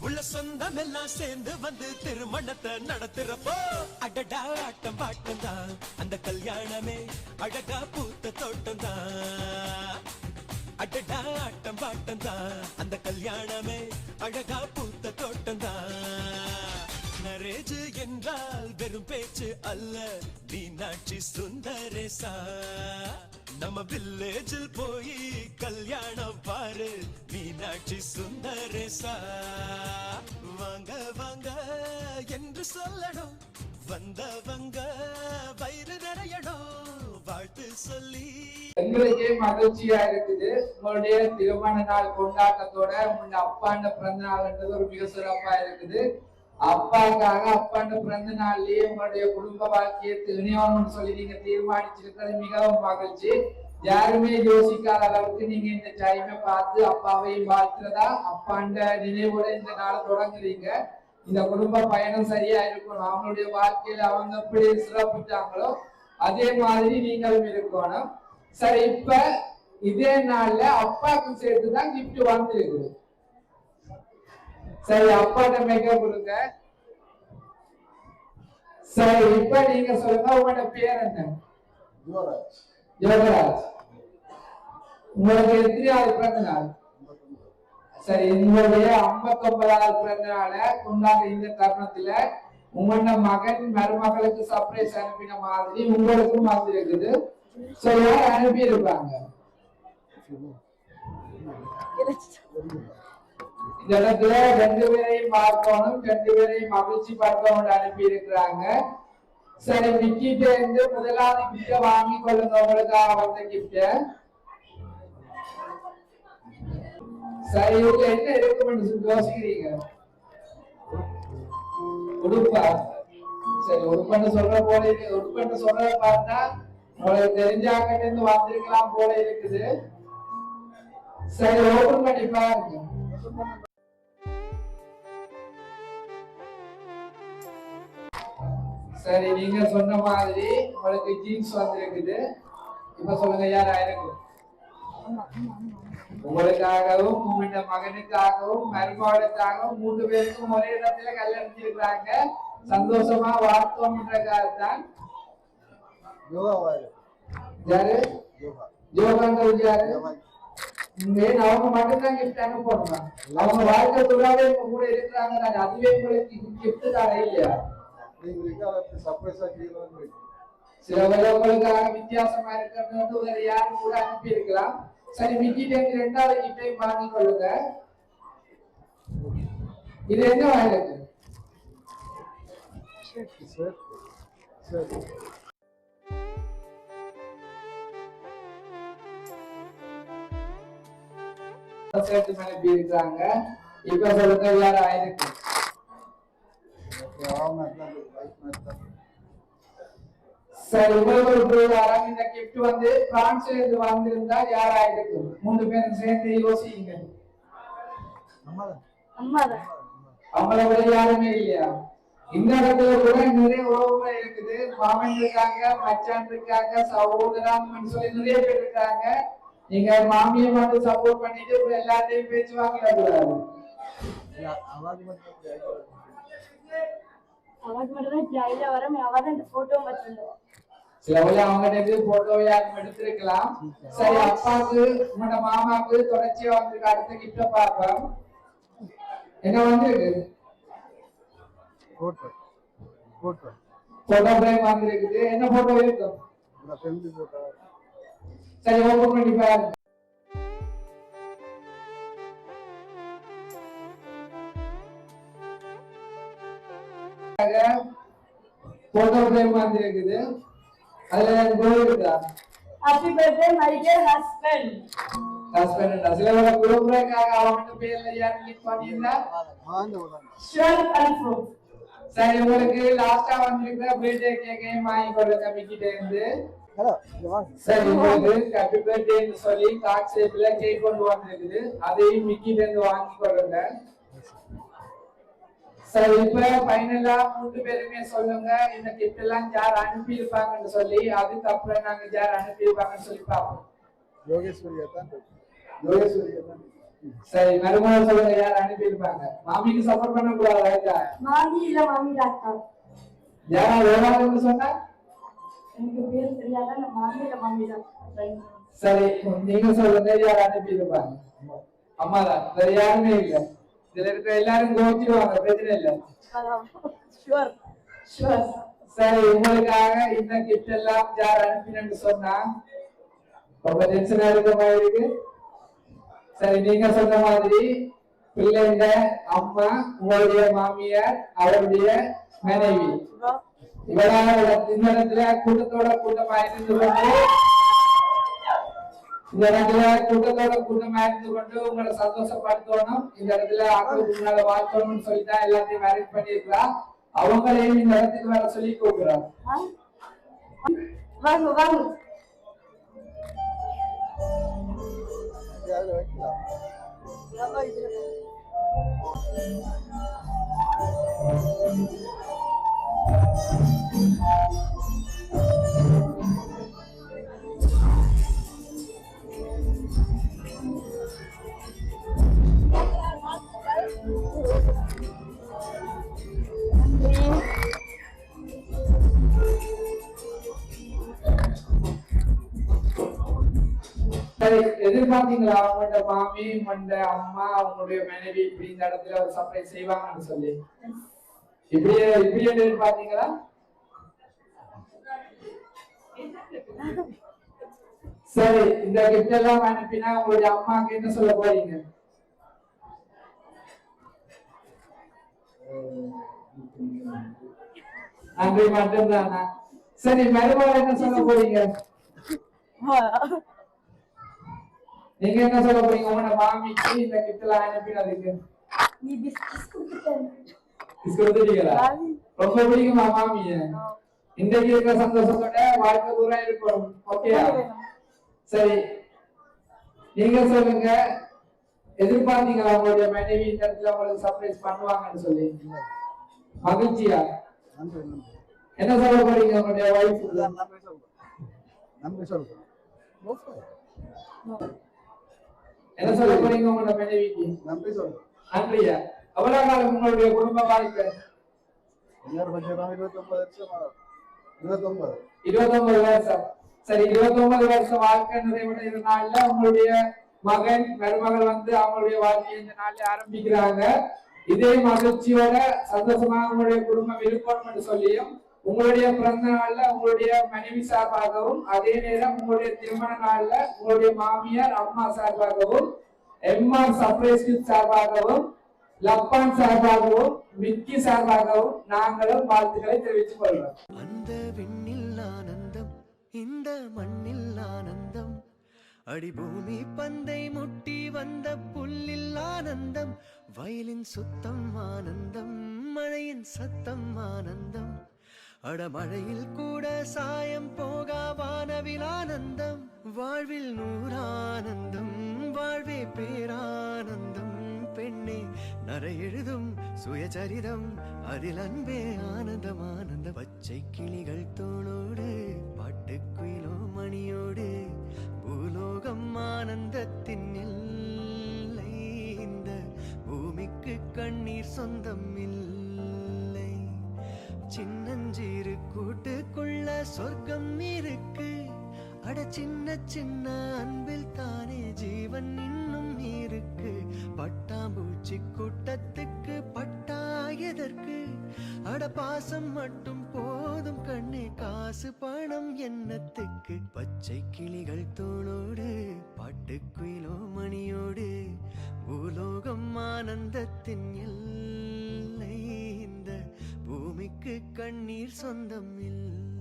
உள்ள சொந்தம் எல்லாம் சேர்ந்து வந்து திருமணத்தை நடத்துறப்போ அடடா ஆட்டம் பாட்டம் தான். அந்த கல்யாணமே அழகா பூத்த தோட்டம் தான். அடடா ஆட்டம் பாட்டம் தான். அந்த கல்யாணமே அழகா பூத்த தோட்டம் தான். நரேஜ் என்றால் வெறும் பேச்சு அல்ல. மீனாட்சி சுந்தரேசா நம்ம வில்லேஜில் போய் கல்யாணம் பாரு. மீனாட்சி சுந்தரேசா வாங்க வாங்க என்று சொல்லணும். வந்தவங்க வயிறு நிறையணும். வாழ்த்து சொல்லி. எங்களுக்கே மகிழ்ச்சியா இருக்குது. உங்களுடைய திருமண நாள் கொண்டாட்டத்தோட உங்க அப்பாண்ட பிறந்த நாள்ன்றது ஒரு மிக சிறப்பா இருக்குது. அப்பாக்காக அப்பாண்ட பிறந்த நாள்லயே உங்களுடைய குடும்ப வாழ்க்கையை திணியணும்னு சொல்லி நீங்க தீர்மானிச்சிருக்கிறது மிகவும் மகிழ்ச்சி. யாருமே யோசிக்காத அளவுக்கு நீங்க இந்த டைமை பார்த்து அப்பாவையும் வாழ்த்துறதா? அப்பாண்ட நினைவோட இந்த நாளை தொடங்குறீங்க. இந்த குடும்ப பயணம் சரியா இருக்கணும் அவங்களுடைய வாழ்க்கையில அவங்க எப்படி சிறப்பிட்டாங்களோ அதே மாதிரி நீங்களும் இருக்கணும். சரி இப்ப இதே நாள்ல அப்பாவுக்கு சேர்த்து தான் கிஃப்ட் வந்திருக்குது. சரி அப்பாட்ட மேக்கப் கொடுங்க. சரி இப்ப நீங்க சொல்லுங்க உங்களோட பேர் என்ன? யோகராஜ் உங்களுக்கு எத்தனையாவது பிறந்த நாள்? சரி உங்களுடைய ஐம்பத்தி ஒன்பதாவது பிறந்த நாளை கொண்டாட இந்த தருணத்துல உங்களோட மகன் மருமகளுக்கு சர்ப்ரைஸ் அனுப்பின மாதிரி உங்களுக்கும் வந்திருக்குது சோ யார் அனுப்பி இருப்பாங்க ஜனத்துல ரெண்டு பேரையும் பார்க்கணும் ரெண்டு பேரையும் மகிழ்ச்சி பார்க்கணும் அனுப்பி இருக்கிறாங்க சரி விக்கிட்ட இருந்து முதலாவது கிஃப்ட வாங்கி கொள்ளுங்க உங்களுக்காக வந்த கிஃப்ட சரி இதுல என்ன இருக்குன்னு யோசிக்கிறீங்க. உடுப்பா. சரி உடுப்பன்னு சொல்ற போல இருக்கு. உடுப்பன்னு சொல்றத பார்த்தா உங்களுக்கு தெரிஞ்சாக்கிட்ட இருந்து வந்திருக்கலாம் போல இருக்குது. சரி ஓபன் பண்ணி பாருங்க. சரி நீங்க சொன்ன மாதிரி உங்களுக்கு ஜீன்ஸ் வந்திருக்குது. இப்ப சொல்லுங்க யார் ஆயிருக்கு? உங்களுக்காகவும் உங்களோட மகனுக்காகவும் மருமகளுக்காகவும் மூன்று பேருக்கும் ஒரே இடத்துல கல்யாணிச்சிருக்கிறாங்க சந்தோஷமா வாழ்த்தோம்ன்றக்காகத்தான் யாரு? யோகான்றது யாரு? ஏன் அவங்க மட்டும்தான் கிஃப்ட் அனுப்பணும்? அவங்க வாழ்க்கை உங்க கூட இருக்கிறாங்க தானே அதுவே உங்களுக்கு கிஃப்ட் தானே இல்லையா? சில வித்தியாசமா இருக்கிறது வேற யாரும் கூட அனுப்பி இருக்கலாம் சரி விக்கிட்ட இருந்து ரெண்டாவது கிஃப்டையும் வாங்கி கொள்ளுங்க இது என்ன வாங்கிருக்கு சேர்த்து. அனுப்பி இருக்காங்க இப்ப சொல்லுங்க யார் ஆயிருக்கு. சரி பிரகாரம் இந்த கிஃப்ட் வந்து பிரான்ஸ்ல இருந்து வந்திருந்தா யார் ஆயிருக்கு மூணு பேரும் சேர்ந்து யோசிங்க அவங்கள விட யாருமே இல்லையா? இந்த இடத்துல கூட நிறைய உறவுகள் இருக்குது. மாமன் இருக்காங்க மச்சான் இருக்காங்க சகோதரன் சொல்லி நிறைய பேர் இருக்காங்க. நீங்க மாமியை மட்டும் சப்போர்ட் பண்ணிட்டு எல்லாத்தையும் பேச்சு கூடாது தான் இந்த போட்டோ வச்சிருந்தோம் சில வழி அவங்க இருந்து போட்டோ யாரும் எடுத்திருக்கலாம்? சரி. அப்பாவுக்கு உங்களோட மாமாவுக்கு தொடர்ச்சியா வந்திருக்கு. அடுத்த கிட்ட பார்ப்போம். என்ன வந்திருக்கு? போட்டோ வந்திருக்குது. என்ன போட்டோ இருக்கும் சரி ஓபன் பண்ணி பாருங்க. போட்டோ ஃப்ரேம் வந்திருக்குது. அதுல எனக்கு கோல் இருக்கா? Happy birthday my dear husband husband சில வேலை குடும்பக்காக அவங்க பேர்ல யாரும் கிளிக் ஷுவர் கன்ஃபார்ம் சரி உங்களுக்கு லாஸ்டா வந்திருக்கிற பர்த்டே கேக்கையும் வாங்கி கொடுங்க மிக்கிட்ட இருந்து. சரி உங்களுக்கு ஹாப்பி பர்த்டேன்னு சொல்லி கார்ட் ஷேப்ல கேக் கொண்டு வந்திருக்குது. அதையும் மிக்கிட்ட இருந்து வாங்கி கொடுங்க. சரி இப்ப ஃபைனலா மூன்று பேருமே சொல்லுங்க. இந்த கிஃப்ட் எல்லாம் யார் அனுப்பி இருப்பாங்கன்னு சொல்லி அதுக்கப்புறம் நாங்க யார் அனுப்பி இருப்பாங்கன்னு சொல்லி பார்ப்போம். யோகேஸ்வரியா தான் யோகேஸ்வரி சரி மருமகள் சொல்லுங்க யார் அனுப்பியிருப்பாங்க? மாமிக்கு சப்போர்ட் பண்ண கூடாது மாமி இல்ல மாமி டாக்டர். யாரா வேளாண்னு சொன்னா? எனக்கு பேர் தெரியாத? மாமி இல்ல மாமி டாக்டர். சரி நீங்க சொல்லுங்க யார் அனுப்பியிருப்பாங்க? அம்மா தான். வேற யாருமே இல்ல. எல்லாரும் கோச்சிடுவாங்க பிரச்சனை இல்ல சரி உங்களுக்காக இந்த கிஃப்ட் எல்லாம் யார் அனுப்பினு சொன்னா ரொம்ப டென்ஷனா இருக்க மாதிரி இருக்கு சரி நீங்க சொன்ன மாதிரி பிள்ளைங்க அம்மா உங்களுடைய மாமியார் அவருடைய மனைவி இவராக இந்த இடத்துல கூட்டத்தோட கூட்டமா இருந்து கொண்டு இந்த இடத்துல கூட்டத்தோட கூட்டமா இருந்து கொண்டு உங்களை சந்தோஷப்படுத்தணும். இந்த இடத்துல அக்களுக்கு முன்னால வாழ்த்தணும்னு சொல்லிதான் எல்லாத்தையும் மேரேஜ் பண்ணிருக்கிறா அவங்களையும் இந்த இடத்துக்கு வர சொல்லி கூப்பிடுறாங்க வாங்க வாங்க. எதிர்பார்த்தீங்களா அவங்களோட மாமி உங்களோட அம்மா அவங்களுடைய மனைவி இப்படி இந்த இடத்துல ஒரு சர்ப்ரைஸ் செய்வாங்கன்னு சொல்லி. இப்படியே இப்படியே எதிர்பார்த்தீங்களா சரி இந்த கிஃப்ட் எல்லாம் அனுப்பினா உங்களுடைய அம்மாக்கு என்ன சொல்ல போறீங்க? நன்றி மட்டும்தானா? சரி மறுபடியும் என்ன சொல்ல போறீங்க? நீங்க என்ன சொல்ல போறீங்க? உங்களோட மாமிக்கு இந்த கிஃப்ட் எல்லாம் அனுப்பினதுக்கு நீ பிஸ்கட் கொடுத்துட்டீங்களா? ரொம்ப பிடிக்குமா மாமிய? இன்றைக்கு இருக்கிற சந்தோஷத்தோட வாழ்க்கை தூரம் இருக்கணும். ஓகேயா? சரி. நீங்க சொல்லுங்க. எதிர்பார்த்தீங்களா உங்களுடைய மனைவி இந்த இடத்துல உங்களுக்கு சர்ப்ரைஸ் பண்ணுவாங்கன்னு சொல்லி? மகிழ்ச்சியா? என்ன சொல்ல போறீங்க உங்களுடைய சொல்றேன். நன்றி சொல்றேன். என்ன சொல்ல போறீங்க உங்களோட மனைவிக்கு? நன்றி சொல்றேன் நன்றியா? எவ்வளவு காலம் உங்களுடைய குடும்ப வாழ்க்கை? இருபத்தொன்பது. இருபத்தொன்பது. வருஷம். சரி இருபத்தொன்பது வருஷம் வாழ்க்கை நிறைவடைகிற நாள்ல உங்களுடைய மகன் மருமகள் வந்து அவங்களுடைய வாழ்க்கையை இந்த நாள்ல ஆரம்பிக்கிறாங்க. இதே மகிழ்ச்சியோட சந்தோஷமாக உங்களுடைய குடும்பம் இருக்கணும் என்று சொல்லியும் உங்களுடைய பிறந்த நாள்ல உங்களுடைய மனைவி சார்பாகவும் அதே நேரம் உங்களுடைய திருமண நாள்ல உங்களுடைய மாமியார் அம்மா சார்பாகவும் எம்ஆர் சர்ப்ரைஸ் கிஃப்ட் சார்பாகவும் லப்பான் சார்பாகவும் மிக்கி சார்பாகவும் நாங்களும் வாழ்த்துக்களை தெரிவித்துக் கொள்வோம் அந்த விண்ணில் ஆனந்தம் இந்த மண்ணில் ஆனந்தம் அடிபூமி பந்தை முட்டி வந்த புல்லில் ஆனந்தம் வயலின் சுத்தம் ஆனந்தம் மழையின் சத்தம் ஆனந்தம். அடமழையில் கூட சாயம் போகா வானவில் ஆனந்தம். வாழ்வில் நூறானந்தம் வாழ்வே பேரானந்தம். பெண்ணே நரை எழுதும் சுயசரிதம் அதில் அன்பே ஆனந்தம் ஆனந்த பச்சை கிளிகள் தோளோடு பாட்டுக்குயிலோ மணியோடு பூலோகம் ஆனந்தத்தின் இல்லை இந்த பூமிக்கு கண்ணீர் சொந்தம் இல்லை. சின்னஞ்சிறு கூட்டுக்குள்ள சொர்க்கம் இருக்கு. அட சின்ன சின்ன அன்பில் தானே ஜீவன் இன்னும் இருக்கு. பட்டாம்பூச்சி கூட்டத்துக்கு பட்டாயதற்கு அட பாசம் மட்டும் போதும் கண்ணே காசு பணம் எண்ணத்துக்கு. பச்சை கிளிகள் தோளோடு பாட்டுக்குயிலோ மணியோடு. பூலோகம் ஆனந்தத்தின் எல்லை இந்த பூமிக்கு கண்ணீர் சொந்தம் இல்லை.